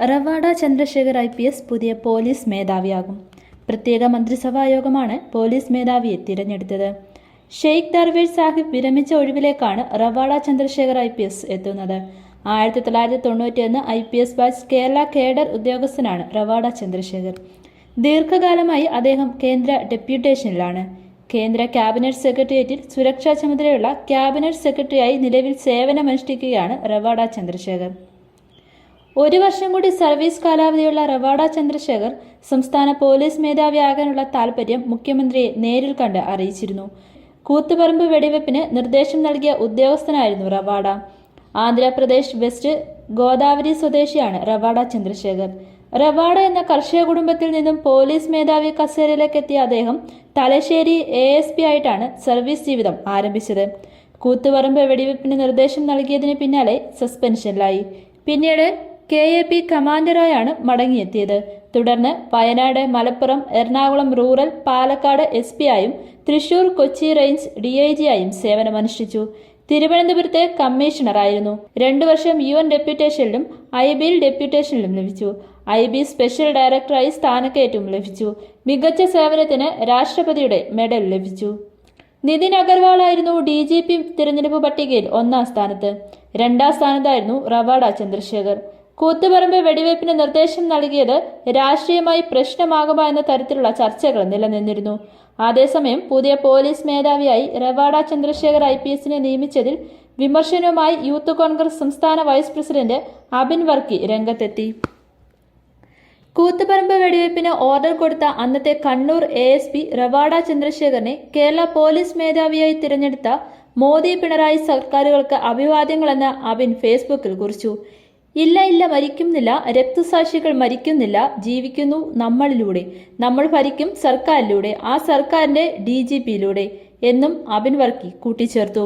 Ravada Chandrasekhar I P S പുതിയ police മേധാവിയാകും. പ്രത്യേക മന്ത്രിസഭാ യോഗമാണ് പോലീസ് മേധാവിയെ തിരഞ്ഞെടുത്തത്. ഷെയ്ഖ് ദർവേഷ് സാഹിബ് വിരമിച്ച ഒഴിവിലേക്കാണ് Ravada Chandrasekhar I P S എത്തുന്നത്. ആയിരത്തി തൊള്ളായിരത്തി തൊണ്ണൂറ്റിയൊന്ന് I P S batch Kerala cadre ഉദ്യോഗസ്ഥനാണ് റവാഡ ചന്ദ്രശേഖർ. ദീർഘകാലമായി അദ്ദേഹം കേന്ദ്ര ഡെപ്യൂട്ടേഷനിലാണ്. കേന്ദ്ര ക്യാബിനറ്റ് സെക്രട്ടേറിയറ്റിൽ സുരക്ഷാ ചുമതലയുള്ള ക്യാബിനറ്റ് സെക്രട്ടറിയായി നിലവിൽ സേവനമനുഷ്ഠിക്കുകയാണ് റവാഡ ചന്ദ്രശേഖർ. ഒരു വർഷം കൂടി സർവീസ് കാലാവധിയുള്ള റവാഡ ചന്ദ്രശേഖർ സംസ്ഥാന പോലീസ് മേധാവിയാകാനുള്ള താൽപര്യം മുഖ്യമന്ത്രിയെ നേരിൽ കണ്ട് അറിയിച്ചിരുന്നു. കൂത്തുപറമ്പ് വെടിവെപ്പിന് നിർദ്ദേശം നൽകിയ ഉദ്യോഗസ്ഥനായിരുന്നു റവാഡ. ആന്ധ്രാപ്രദേശ് വെസ്റ്റ് ഗോദാവരി സ്വദേശിയാണ് റവാഡ ചന്ദ്രശേഖർ. റവാഡ എന്ന കർഷക കുടുംബത്തിൽ നിന്നും പോലീസ് മേധാവി കസേരയിലേക്ക് എത്തിയ അദ്ദേഹം തലശ്ശേരി എ എസ് പി ആയിട്ടാണ് സർവീസ് ജീവിതം ആരംഭിച്ചത്. കൂത്തുപറമ്പ് വെടിവെപ്പിന് നിർദ്ദേശം നൽകിയതിന് പിന്നാലെ സസ്പെൻഷനിലായി. പിന്നീട് കെ എ പി കമാൻഡറായാണ് മടങ്ങിയെത്തിയത്. തുടർന്ന് Wayanad Malappuram Ernakulam rural Palakkad S P ആയും Thrissur Kochi range D I G ആയും സേവനമനുഷ്ഠിച്ചു. തിരുവനന്തപുരത്തെ കമ്മീഷണറായിരുന്നു. രണ്ടു വർഷം യു എൻ ഡെപ്യൂട്ടേഷനിലും ഐ ബിയിൽ ഡെപ്യൂട്ടേഷനിലും ലഭിച്ചു. ഐ ബി സ്പെഷ്യൽ ഡയറക്ടറായി സ്ഥാനക്കയറ്റവും ലഭിച്ചു. മികച്ച സേവനത്തിന് രാഷ്ട്രപതിയുടെ മെഡൽ ലഭിച്ചു. നിതിൻ അഗർവാൾ ആയിരുന്നു ഡി ജി പി തിരഞ്ഞെടുപ്പ് പട്ടികയിൽ ഒന്നാം സ്ഥാനത്ത്. രണ്ടാം സ്ഥാനത്തായിരുന്നു റവാഡ ചന്ദ്രശേഖർ. കൂത്തുപറമ്പ് വെടിവയ്പ്പിന് നിർദ്ദേശം നൽകിയത് രാഷ്ട്രീയമായി പ്രശ്നമാകുമോ എന്ന തരത്തിലുള്ള ചർച്ചകൾ നിലനിന്നിരുന്നു. അതേസമയം പുതിയ പോലീസ് മേധാവിയായി റവാഡ ചന്ദ്രശേഖർ ഐ പി എസിനെ നിയമിച്ചതിൽ വിമർശനവുമായി യൂത്ത് കോൺഗ്രസ് സംസ്ഥാന വൈസ് പ്രസിഡന്റ് അബിൻ വർക്കി രംഗത്തെത്തി. കൂത്തുപറമ്പ് വെടിവയ്പ്പിന് ഓർഡർ കൊടുത്ത അന്നത്തെ Kannur A S P Ravada ചന്ദ്രശേഖറിനെ Kerala police മേധാവിയായി തിരഞ്ഞെടുത്ത മോദി പിണറായി സർക്കാരുകൾക്ക് അഭിവാദ്യങ്ങളെന്ന് അബിൻ ഫേസ്ബുക്കിൽ കുറിച്ചു. ഇല്ല ഇല്ല മരിക്കുന്നില്ല. രക്തസാക്ഷികൾ മരിക്കുന്നില്ല. ജീവിക്കുന്നു നമ്മളിലൂടെ. നമ്മൾ ഭരിക്കും സർക്കാരിലൂടെ. ആ സർക്കാരിന്റെ ഡി ജി പിയിലൂടെ എന്നും അബിൻ വർക്കി കൂട്ടിച്ചേർത്തു.